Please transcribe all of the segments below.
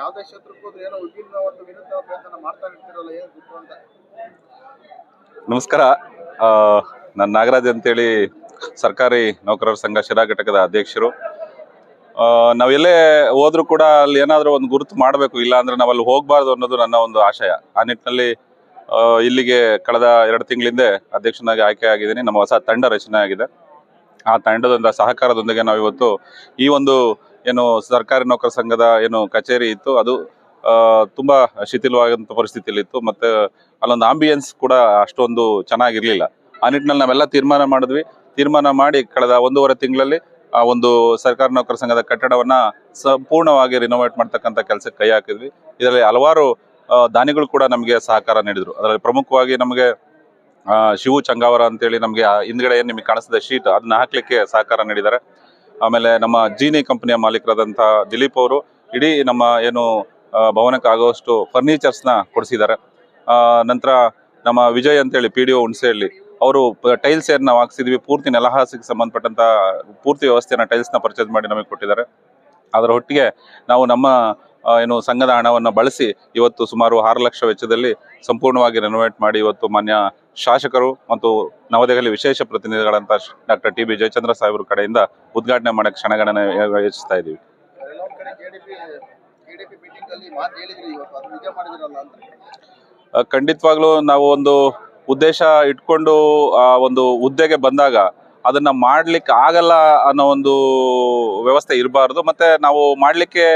ಯಾವ್ದೇ ಕ್ಷೇತ್ರಕ್ಕೆ ಏನೋ ವಿಭಿನ್ನ ಒಂದು ವಿರುದ್ಧ ಪ್ರಯತ್ನ ಮಾಡ್ತಾ ಇರ್ತಿರಲ್ಲ ಏನು ಗೊತ್ತು ಅಂತ? ನಮಸ್ಕಾರ. ನನ್ನ ನಾನು ನಾಗರಾಜ್ ಅಂತೇಳಿ ಸರ್ಕಾರಿ ನೌಕರರ ಸಂಘ ಶಿರಾ ಘಟಕದ ಅಧ್ಯಕ್ಷರು. ನಾವೆಲ್ಲೇ ಹೋದ್ರೂ ಕೂಡ ಅಲ್ಲಿ ಏನಾದರೂ ಒಂದು ಗುರುತು ಮಾಡಬೇಕು, ಇಲ್ಲ ಅಂದ್ರೆ ನಾವು ಅಲ್ಲಿ ಹೋಗಬಾರ್ದು ಅನ್ನೋದು ನನ್ನ ಒಂದು ಆಶಯ. ಆ ನಿಟ್ಟಿನಲ್ಲಿ ಇಲ್ಲಿಗೆ ಕಳೆದ ಎರಡು ತಿಂಗಳಿಂದೆ ಅಧ್ಯಕ್ಷನಾಗಿ ಆಯ್ಕೆ ಆಗಿದ್ದೀನಿ. ನಮ್ಮ ಹೊಸ ತಂಡ ರಚನೆ ಆಗಿದೆ. ಆ ತಂಡದಿಂದ ಸಹಕಾರದೊಂದಿಗೆ ನಾವು ಇವತ್ತು ಈ ಒಂದು ಏನು ಸರ್ಕಾರಿ ನೌಕರ ಸಂಘದ ಏನು ಕಚೇರಿ ಇತ್ತು. ಅದು ತುಂಬ ಶಿಥಿಲವಾದಂಥ ಪರಿಸ್ಥಿತಿಯಲ್ಲಿ ಇತ್ತು ಮತ್ತೆ ಅಲ್ಲೊಂದು ಆಂಬಿಯನ್ಸ್ ಕೂಡ ಅಷ್ಟೊಂದು ಚೆನ್ನಾಗಿರಲಿಲ್ಲ. ಆ ನಿಟ್ಟಿನಲ್ಲಿ ನಾವೆಲ್ಲ ತೀರ್ಮಾನ ಮಾಡಿದ್ವಿ. ತೀರ್ಮಾನ ಮಾಡಿ ಕಳೆದ ಒಂದೂವರೆ ತಿಂಗಳಲ್ಲಿ ಆ ಒಂದು ಸರ್ಕಾರಿ ನೌಕರ ಸಂಘದ ಕಟ್ಟಡವನ್ನ ಸಂಪೂರ್ಣವಾಗಿ ರಿನೋವೇಟ್ ಮಾಡ್ತಕ್ಕಂಥ ಕೆಲಸಕ್ಕೆ ಕೈ ಹಾಕಿದ್ವಿ. ಇದರಲ್ಲಿ ಹಲವಾರು ದಾನಿಗಳು ಕೂಡ ನಮಗೆ ಸಹಕಾರ ನೀಡಿದ್ರು. ಅದರಲ್ಲಿ ಪ್ರಮುಖವಾಗಿ ನಮಗೆ ಶಿವು ಚಂಗಾವರ ಅಂತೇಳಿ ನಮಗೆ ಹಿಂದ್ಗಡೆ ಏನು ನಿಮಗೆ ಕಾಣಿಸಿದ ಶೀಟ್, ಅದನ್ನ ಹಾಕ್ಲಿಕ್ಕೆ ಸಹಕಾರ ನೀಡಿದ್ದಾರೆ. ಆಮೇಲೆ ನಮ್ಮ ಜೀನಿ ಕಂಪನಿಯ ಮಾಲೀಕರಾದಂಥ ದಿಲೀಪ್ ಅವರು ಇಡೀ ನಮ್ಮ ಏನು ಭವನಕ್ಕೆ ಆಗುವಷ್ಟು ಫರ್ನಿಚರ್ಸ್ನ ಕೊಡಿಸಿದ್ದಾರೆ. ನಂತರ ನಮ್ಮ ವಿಜಯ್ ಅಂತೇಳಿ ಪಿ ಡಿ ಒ ಹುಣಸೆಹಳ್ಳಿ, ಅವರು ಟೈಲ್ಸ್ ಏನು ನಾವು ಹಾಕ್ಸಿದ್ವಿ, ಪೂರ್ತಿ ನೆಲಹಾಸಿಗೆ ಸಂಬಂಧಪಟ್ಟಂತ ಪೂರ್ತಿ ವ್ಯವಸ್ಥೆನ ಟೈಲ್ಸ್ನ ಪರ್ಚೇಸ್ ಮಾಡಿ ನಮಗೆ ಕೊಟ್ಟಿದ್ದಾರೆ. ಅದರ ಒಟ್ಟಿಗೆ ನಾವು ನಮ್ಮ ಏನು ಸಂಘದ ಹಣವನ್ನು ಬಳಸಿ ಇವತ್ತು ಸುಮಾರು ಆರು ಲಕ್ಷ ವೆಚ್ಚದಲ್ಲಿ ಸಂಪೂರ್ಣವಾಗಿ ರೆನೋವೇಟ್ ಮಾಡಿ ಇವತ್ತು ಮಾನ್ಯ ಶಾಸಕರು ಮತ್ತು ನವದೆಹಲಿ ವಿಶೇಷ ಪ್ರತಿನಿಧಿಗಳಂತ ಡಾಕ್ಟರ್ ಟಿ ಬಿ ಜಯಚಂದ್ರ ಸಾಹೇಬ್ರ ಕಡೆಯಿಂದ ಉದ್ಘಾಟನೆ ಮಾಡಕ್ಕೆ ಕ್ಷಣಗಣನೆ ಯೋಚಿಸ್ತಾ ಇದ್ದೀವಿ. ಖಂಡಿತವಾಗ್ಲೂ ನಾವು ಒಂದು ಉದ್ದೇಶ ಇಟ್ಕೊಂಡು ಆ ಒಂದು ಹುದ್ದೆಗೆ ಬಂದಾಗ ಅದನ್ನ ಮಾಡ್ಲಿಕ್ಕೆ ಆಗಲ್ಲ ಅನ್ನೋ ಒಂದು ವ್ಯವಸ್ಥೆ ಇರಬಾರ್ದು. ಮತ್ತೆ ನಾವು ಮಾಡ್ಲಿಕ್ಕೆ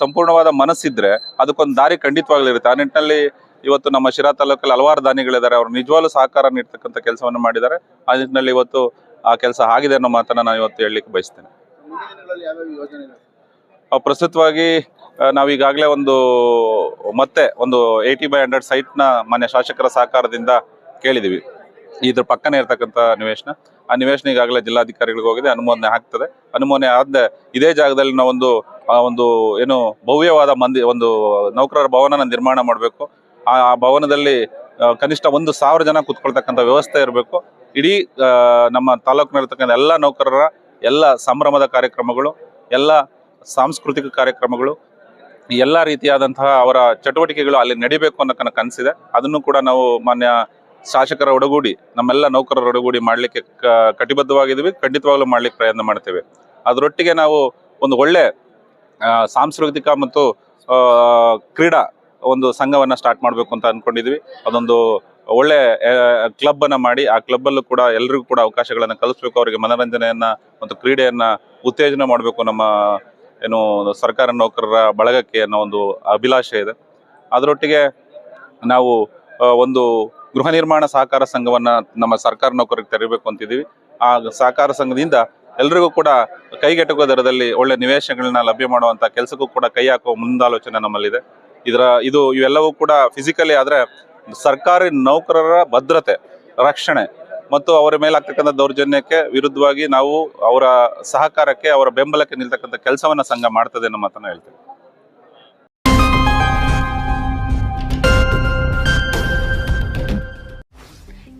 ಸಂಪೂರ್ಣವಾದ ಮನಸ್ಸಿದ್ರೆ ಅದಕ್ಕೊಂದು ದಾರಿ ಖಂಡಿತವಾಗ್ಲಿರುತ್ತೆ. ಆ ನಿಟ್ಟಿನಲ್ಲಿ ಇವತ್ತು ನಮ್ಮ ಶಿರಾ ತಾಲೂಕಲ್ಲಿ ಹಲವಾರು ದಾನಿಗಳಿದ್ದಾರೆ. ಅವರು ನಿಜವಾಗ್ಲೂ ಸಹಕಾರ ನೀಡ್ತಕ್ಕಂಥ ಕೆಲಸವನ್ನು ಮಾಡಿದ್ದಾರೆ. ಆ ನಿಟ್ಟಿನಲ್ಲಿ ಇವತ್ತು ಆ ಕೆಲಸ ಆಗಿದೆ ಅನ್ನೋ ಮಾತನ್ನ ನಾನು ಇವತ್ತು ಹೇಳಲಿಕ್ಕೆ ಬಯಸ್ತೇನೆ. ಪ್ರಸ್ತುತವಾಗಿ ನಾವು ನಾವೀಗಾಗಲೇ ಒಂದು ಮತ್ತೆ ಒಂದು ಏಯ್ಟಿ ಬೈ ಹಂಡ್ರೆಡ್ ಸೈಟ್ನ ಮಾನ್ಯ ಶಾಸಕರ ಸಹಕಾರದಿಂದ ಕೇಳಿದ್ದೀವಿ ಇದ್ರ ಪಕ್ಕನೇ ಇರತಕ್ಕಂಥ ನಿವೇಶನ. ಆ ನಿವೇಶನ ಈಗಾಗಲೇ ಜಿಲ್ಲಾಧಿಕಾರಿಗಳಿಗೆ ಹೋಗಿದೆ. ಅನುಮೋದನೆ ಆಗ್ತದೆ. ಅನುಮೋದನೆ ಆದ ಇದೇ ಜಾಗದಲ್ಲಿ ನಾವೊಂದು ಆ ಒಂದು ಏನು ಭವ್ಯವಾದ ಮಂದಿ, ಒಂದು ನೌಕರರ ಭವನನ ನಿರ್ಮಾಣ ಮಾಡಬೇಕು. ಆ ಭವನದಲ್ಲಿ ಕನಿಷ್ಠ ಒಂದು ಸಾವಿರ ಜನ ಕುತ್ಕೊಳ್ತಕ್ಕಂಥ ವ್ಯವಸ್ಥೆ ಇರಬೇಕು. ಇಡೀ ನಮ್ಮ ತಾಲೂಕಿನಲ್ಲಿರ್ತಕ್ಕಂಥ ಎಲ್ಲ ನೌಕರರ ಎಲ್ಲ ಸಂಭ್ರಮದ ಕಾರ್ಯಕ್ರಮಗಳು, ಎಲ್ಲ ಸಾಂಸ್ಕೃತಿಕ ಕಾರ್ಯಕ್ರಮಗಳು ಎಲ್ಲ ರೀತಿಯಾದಂತಹ ಅವರ ಚಟುವಟಿಕೆಗಳು ಅಲ್ಲಿ ನಡಿಬೇಕು ಅನ್ನೋ ಕನ ಕನಸಿದೆ ಅದನ್ನು ಕೂಡ ನಾವು ಮಾನ್ಯ ಶಾಸಕರ ಒಡಗೂಡಿ, ನಮ್ಮೆಲ್ಲ ನೌಕರರ ಒಡಗೂಡಿ ಮಾಡಲಿಕ್ಕೆ ಕಟಿಬದ್ಧವಾಗಿದ್ದೀವಿ. ಖಂಡಿತವಾಗ್ಲೂ ಮಾಡ್ಲಿಕ್ಕೆ ಪ್ರಯತ್ನ ಮಾಡ್ತೇವೆ. ಅದರೊಟ್ಟಿಗೆ ನಾವು ಒಂದು ಒಳ್ಳೆ ಸಾಂಸ್ಕೃತಿಕ ಮತ್ತು ಕ್ರೀಡಾ ಒಂದು ಸಂಘವನ್ನ ಸ್ಟಾರ್ಟ್ ಮಾಡಬೇಕು ಅಂತ ಅಂದ್ಕೊಂಡಿದ್ವಿ ಅದೊಂದು ಒಳ್ಳೆ ಕ್ಲಬ್ ಮಾಡಿ, ಆ ಕ್ಲಬ್ ಅಲ್ಲೂ ಕೂಡ ಎಲ್ರಿಗೂ ಕೂಡ ಅವಕಾಶಗಳನ್ನು ಕಲಿಸ್ಬೇಕು. ಅವರಿಗೆ ಮನೋರಂಜನೆಯನ್ನ ಮತ್ತು ಕ್ರೀಡೆಯನ್ನ ಉತ್ತೇಜನ ಮಾಡಬೇಕು ನಮ್ಮ, ಏನು, ಸರ್ಕಾರ ನೌಕರರ ಬಳಗಕ್ಕೆ ಅನ್ನೋ ಒಂದು ಅಭಿಲಾಷೆ ಇದೆ. ಅದರೊಟ್ಟಿಗೆ ನಾವು ಒಂದು ಗೃಹ ನಿರ್ಮಾಣ ಸಹಕಾರ ಸಂಘವನ್ನ ನಮ್ಮ ಸರ್ಕಾರ ನೌಕರರಿಗೆ ತೆರಬೇಕು ಅಂತಿದ್ದೀವಿ ಆ ಸಹಕಾರ ಸಂಘದಿಂದ ಎಲ್ರಿಗೂ ಕೂಡ ಕೈಗೆಟುಕುವ ದರದಲ್ಲಿ ಒಳ್ಳೆ ನಿವೇಶನಗಳನ್ನ ಲಭ್ಯ ಮಾಡುವಂತ ಕೆಲಸಕ್ಕೂ ಕೂಡ ಕೈ ಹಾಕುವ ಮುಂದಾಲೋಚನೆ ನಮ್ಮಲ್ಲಿದೆ. ಇದರ, ಇದು ಇವೆಲ್ಲವೂ ಕೂಡ ಫಿಸಿಕಲಿ ಆದ್ರೆ ಸರ್ಕಾರಿ ನೌಕರರ ಭದ್ರತೆ, ರಕ್ಷಣೆ ಮತ್ತು ಅವರ ಮೇಲಾಗ್ತಕ್ಕಂಥ ದೌರ್ಜನ್ಯಕ್ಕೆ ವಿರುದ್ಧವಾಗಿ ನಾವು ಅವರ ಸಹಕಾರಕ್ಕೆ, ಅವರ ಬೆಂಬಲಕ್ಕೆ ನಿಲ್ತಕ್ಕಂಥ ಕೆಲಸವನ್ನ ಸಂಘ ಮಾಡ್ತದೆ ಅನ್ನೋ ಮಾತನ್ನ ಹೇಳ್ತೇವೆ